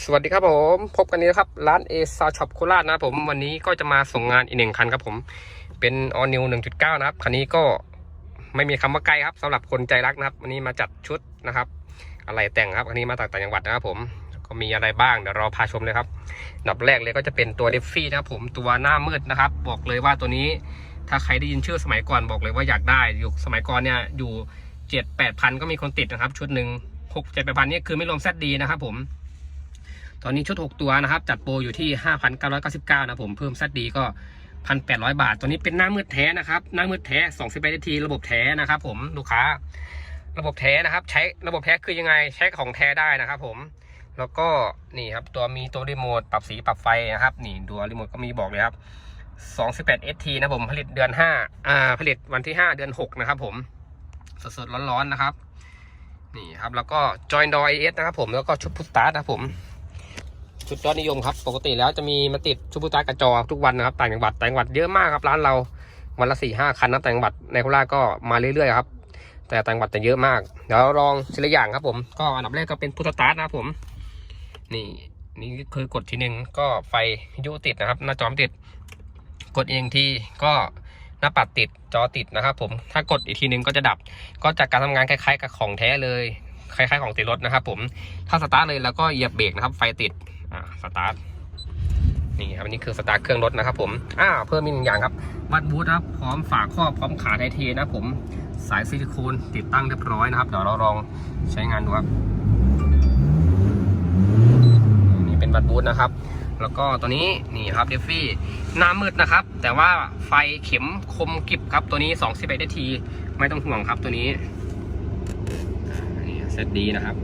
สวัสดีครับผม พบกันนี้นะครับ ร้านเอซาช็อปโคราชนะผม วันนี้ก็จะมาส่งงานอีกหนึ่งคันครับผม เป็นออนิว1.9นะครับ คันนี้ก็ไม่มีคำว่าไกลครับสำหรับคนใจรักนะครับ วันนี้มาจัดชุดนะครับ อะไรแต่งครับ คันนี้มาจากต่างจังหวัดนะครับผม ก็มีอะไรบ้างเดี๋ยวรอพาชมเลยครับอันดับแรกเลยก็จะเป็นตัวเดฟฟี่นะครับผมตัวหน้ามืดนะครับ บอกเลยว่าตัวนี้ถ้าใครได้ยินชื่อสมัยก่อนบอกเลยว่าอยากได้อยู่สมัยก่อนเนี่ยอยู่เจ็ดแปดพันก็มีคนติดนะครับ ชุดหนึ่งหกเจ็ดแปดพันนี่คือไม่รวมแซดดีนะครับผม ตอนนี้ชุด 6 ตัวนะครับ จัดโปรอยู่ที่ 5,999 นะผมเพิ่มซัดดีก็ 1,800 บาท ตัวนี้เป็นหน้ามืดแท้นะครับ หน้ามืดแท้2 1นาทีระบบแท้นะครับ ผมลูกค้า ระบบแท้นะครับ ใช้ระบบแท้คือยังไงใช้ของแท้ได้นะครับ ผมแล้วก็นี่ครับตัวมีตัวรีโมทปรับสีปรับไฟนะครับ นี่ตัวรีโมทก็มีบอกเลยครับ218 ST นะผมผลิตเดือน5อ่าผลิตวันที่ 5 เดือน 6 นะครับ ผมสดๆร้อนๆนะครับ นี่ครับ แล้วก็ Join Door AS นะครับผมแล้วก็ชุดพุทตาร์นะครับผม ชุดยอดนิยมครับ ปกติแล้วจะมีมาติดชุดพุตากระจอทุกวันนะครับต่างจังหวัดต่างจังหวัดเยอะมากครับร้านเราวันละสี่ห้าคันนะต่างจังหวัดในโคราชก็มาเรื่อยๆครับแต่ต่างจังหวัดจะเยอะมาก เดี๋ยวลองทีละอย่างครับผมก็อันดับแรกก็เป็นพุทสตาร์ทนะครับผม นี่นี่คือกดทีหนึ่งก็ไฟยุติดนะครับ หน้าจอมติด กดเองทีก็หน้าปัดติดจอติดนะครับ ผมถ้ากดอีกทีหนึ่งก็จะดับ ก็จากการทำงานคล้าย ๆ กับของแท้เลยคล้ายๆของติดรถนะครับผมถ้าสตาร์ทเลยแล้วก็เหยียบเบรกนะครับ ไฟติด อ่าสตาร์ทนี่ครับอันนี้คือสตาร์ทเครื่องรถนะครับผมอ่าเพิ่มอีกหนึ่งอย่างครับวัดบูทครับพร้อมฝาครอบพร้อมขาไทเทนะครับผมสายซิลิโคนติดตั้งเรียบร้อยนะครับ เดี๋ยวเราลองใช้งานดูครับนี่เป็นวัดบูทนะครับ แล้วก็ตัวนี้นี่ครับเดฟฟี่หน้ามืดนะครับ แต่ว่าไฟเข็มคมกริบครับตัวนี้2 1นาทีไม่ต้องห่วงครับตัวนี้นี่เซตดีนะครับ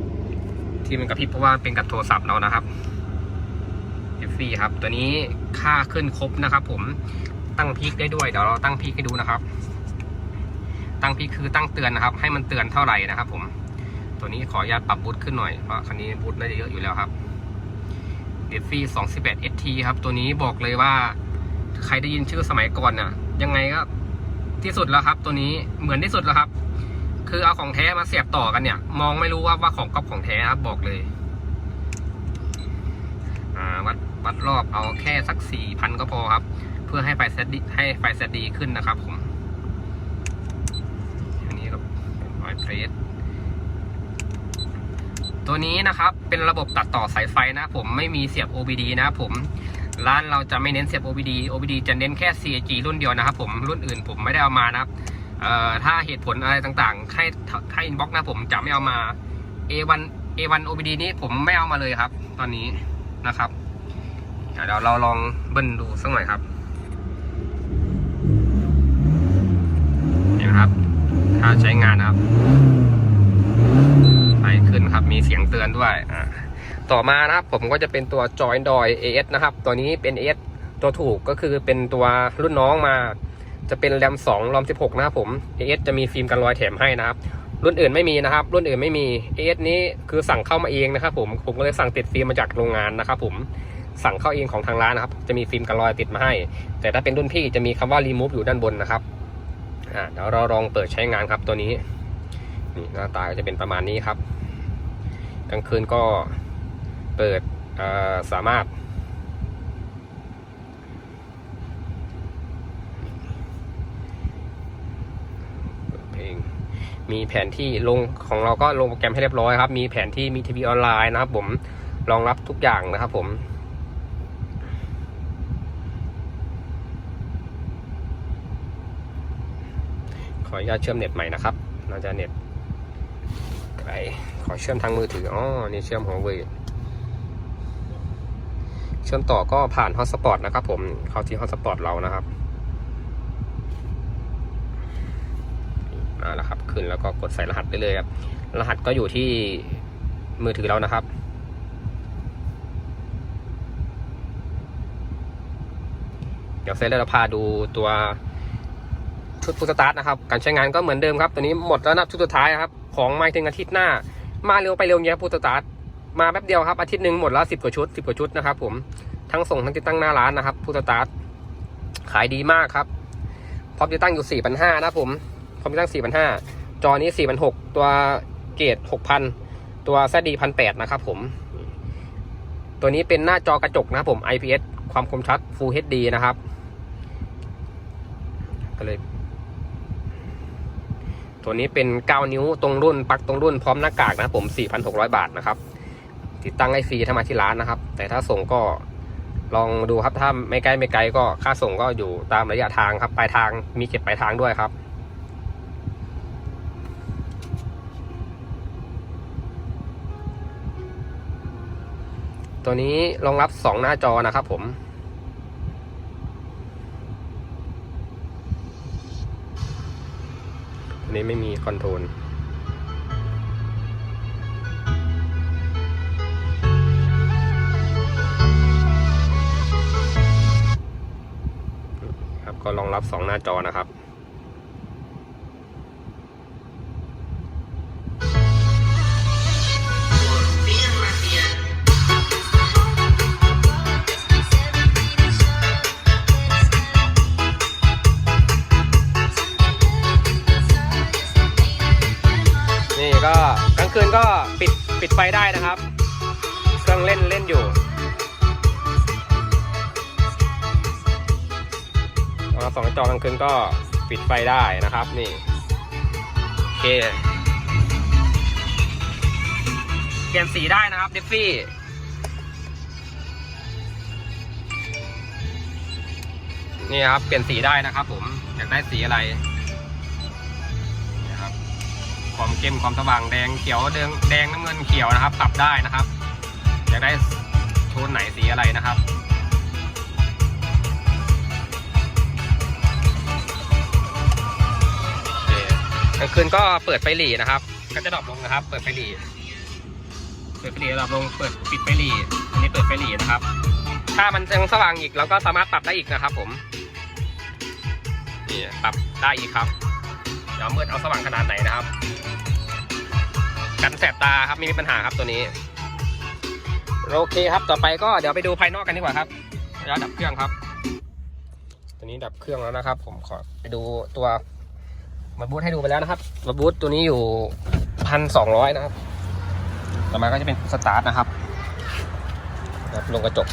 ที่มันกระพริบเพราะว่าเป็นกับโทรศัพท์เรานะครับี่ครับ ตัวนี้ค่าขึ้นครบนะครับ ผมตั้งพีคได้ด้วยเดี๋ยวเราตั้งพีคให้ดูนะครับ ตั้งพีคคือตั้งเตือนนะครับ ให้มันเตือนเท่าไหร่นะครับ ผม ตัวนี้ขออนุญาตปรับบูทขึ้นหน่อยเพราะคันนี้บูทน่าจะเยอะอยู่แล้วครับเดฟฟี่211 ST ครับ ตัวนี้บอกเลยว่า ใครได้ยินชื่อสมัยก่อนน่ะ ยังไงก็ที่สุดแล้วครับ ตัวนี้เหมือนที่สุดแล้วครับ คือเอาของแท้มาเสียบต่อกันเนี่ย มองไม่รู้ว่าว่าของก๊อปของแท้ครับบอกเลย อ่า วัดรอบเอาแค่สักสี่พันก็พอครับ เพื่อให้ไฟเซตดีให้ไฟเซตดีขึ้นนะครับผมอันนี้เราเป็นไฟเพรสตัวนี้นะครับเป็นระบบตัดต่อสายไฟนะผมไม่มีเสียบ OBD นะผมร้านเราจะไม่เน้นเสียบ OBD OBD จะเน้นแค่ CAG รุ่นเดียวนะครับผมรุ่นอื่นผมไม่ได้เอามานะครับเอ่อถ้าเหตุผลอะไรต่างๆ ให้ให้อินบ็อกนะผมจะไม่เอามา A1 A1 OBD นี้ผมไม่เอามาเลยครับ ตอนนี้นะครับ ดี๋ยวเราลองเบิ้ลดูสักหน่อยครับเห็นไหมครับถ้าใช้งานนะครับไฟขึ้นครับมีเสียงเตือนด้วยต่อมานะครับผมก็จะเป็นตัว Join d o y AS นะครับ ตัวนี้เป็น AS ตัวถูกก็คือเป็นตัวรุ่นน้องมา จะเป็นแรม2รอม16 นะครับผม AS จะมีฟิล์มกันรอยแถมให้นะครับรุ่นอื่นไม่มีนะครับ รุ่นอื่นไม่มี AS นี้คือสั่งเข้ามาเองนะครับผม ผมก็เลยสั่งติดฟิล์มมาจากโรงงานนะครับผม สั่งเข้าเองของทางร้านนะครับ จะมีฟิล์มกันรอยติดมาให้ แต่ถ้าเป็นรุ่นพี่จะมีคำว่า remove อยู่ด้านบนนะครับอ่าเดี๋ยวเราลองเปิดใช้งานครับตัวนี้นี่หน้าตาก็จะเป็นประมาณนี้ครับกลางคืนก็เปิดสามารถเปิดเพลง มีแผนที่ลงของเราก็ลงโปรแกรมให้เรียบร้อยครับ มีแผนที่มีทีวีออนไลน์นะครับผม รองรับทุกอย่างนะครับผม ขออนุญาตเชื่อมเน็ตใหม่นะครับน่าจะเน็ตไกลขอเชื่อมทางมือถืออ๋อนี่เชื่อมหัวเว่ยเชื่อมต่อก็ผ่านฮอตสปอตนะครับ ผมเข้าที่ฮอตสปอตเรานะครับมาแล้วครับขึ้นแล้วก็กดใส่รหัสได้เลยครับ รหัสก็อยู่ที่มือถือเรานะครับเดี๋ยวเซตแล้วเราพาดูตัว ชุดฟูสตาร์ทนะครับ การใช้งานก็เหมือนเดิมครับ ตัวนี้หมดแล้วนะชุดสุดท้ายครับ ของมาถึงอาทิตย์หน้า มาเร็วไปเร็วเงี้ยฟูสตาร์ทมาแป๊บเดียวครับ อาทิตย์หนึ่งหมดแล้วสิบกว่าชุดสิบกว่าชุดนะครับผมทั้งส่งทั้งติดตั้งหน้าร้านนะครับฟูสตาร์ทขายดีมากครับพร้อมติดตั้งอยู่สี่พันห้านะผมพร้อมติดตั้งสี่พันห้าจอนี้สี่พันหกตัวเกรดหกพันตัวแซดีพันแปดนะครับผม ตัวนี้เป็นหน้าจอกระจกนะครับผม IPS ความคมชัด Full HD นะครับก็เลย ตัวนี้เป็น 9 นิ้วตรงรุ่นปักตรงรุ่นพร้อมหน้ากากนะครับผม 4,600 บาทนะครับ ติดตั้งให้ฟรีถ้ามาที่ร้านนะครับ แต่ถ้าส่งก็ลองดูครับถ้าไม่ใกล้ไม่ไกลก็ค่าส่งก็อยู่ตามระยะทางครับปลายทางมีเก็บปลายทางด้วยครับ ตัวนี้รองรับ 2 หน้าจอนะครับผม อันนี้ไม่มีคอนโทรลครับก็รองรับ 2 หน้าจอนะครับ ไฟได้นะครับ เครื่องเล่นเล่นอยู่เราสองจอกลางคืนก็ปิดไฟได้นะครับนี่โอเคเปลี่ยนสีได้นะครับเดฟฟี่นี่ครับเปลี่ยนสีได้นะครับผมอยากได้สีอะไร ความเข้มความสว่างแดงเขียวแดงแดงน้ำเงินเขียวนะครับ ปรับได้นะครับอยากได้โทนไหนสีอะไรนะครับเคกลางคืนก็เปิดไฟหลีนะครับ ก็จะดรอปลงนะครับ เปิดไฟหลีเปิดไฟหลีดรอปลงเปิดปิดไฟหลีอันนี้เปิดไฟหลีนะครับ ถ้ามันยังสว่างอีกเราก็สามารถปรับได้อีกนะครับ ผมนี่ปรับได้อีกครับ เดี๋ยวมืดเอาสว่างขนาดไหนนะครับ กันแสบตาครับไม่มีปัญหาครับตัวนี้ โอเคครับต่อไปก็เดี๋ยวไปดูภายนอกกันดีกว่าครับเดี๋ยวดับเครื่องครับ ตัวนี้ดับเครื่องแล้วนะครับ ผมขอไปดูตัวมาบูทให้ดูไปแล้วนะครับมาบูทตัวนี้อยู่พันสองร้อยนะครับ ต่อมาก็จะเป็นสตาร์ทนะครับครับลงกระจก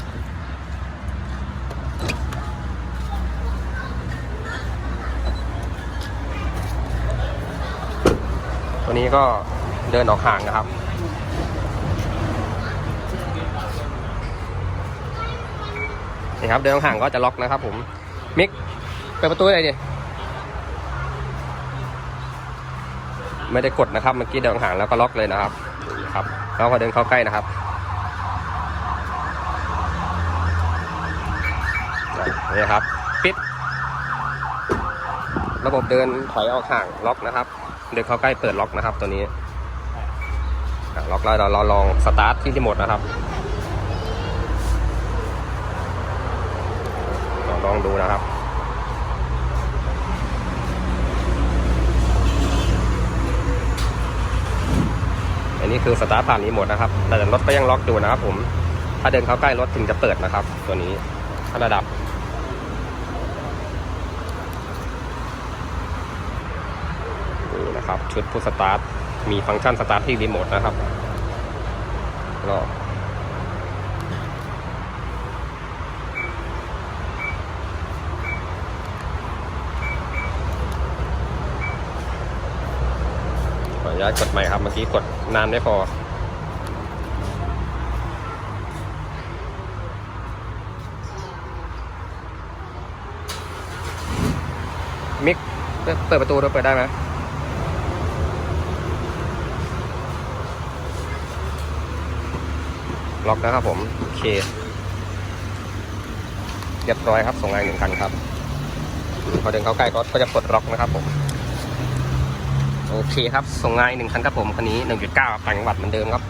ตัวนี้ก็เดินออกห่างนะครับ นี่ครับเดินออกห่างก็จะล็อกนะครับ ผมมิกเปิดประตูเลยดิไม่ได้กดนะครับเมื่อกี้เดินออกห่างแล้วก็ล็อกเลยนะครับครับแล้วก็เดินเข้าใกล้นะครับนี่ครับ ปิด ระบบเดินถอยออกห่างล็อกนะครับ เดินเข้าใกล้เปิดล็อกนะครับตัวนี้อะล็อกแล้วเราเราลองสตาร์ทที่รีโมทนะครับลองลองดูนะครับ อันนี้คือสตาร์ทผ่านรีโมทนะครับ แต่รถก็ยังล็อกอยู่นะครับผม ถ้าเดินเข้าใกล้รถถึงจะเปิดนะครับ ตัวนี้ถ้าระดับ นะครับ ชุดพุทสตาร์ท มีฟังก์ชันสตาร์ทที่รีโมทนะครับก็ขออนุญาตกดใหม่ครับ เมื่อกี้กดนานไม่พอมิกเปิดประตูด้วยเปิดได้ไหม ล็อกนะครับผมโอเคเรียบร้อยครับส่งงานหนึ่งคันครับพอเดินเข้าใกล้รถก็จะปลดล็อกนะครับผมโอเคครับส่งงานหนึ่งคันครับผมคันนี้ 1.9ต่างจังหวัดเหมือนเดิมครับ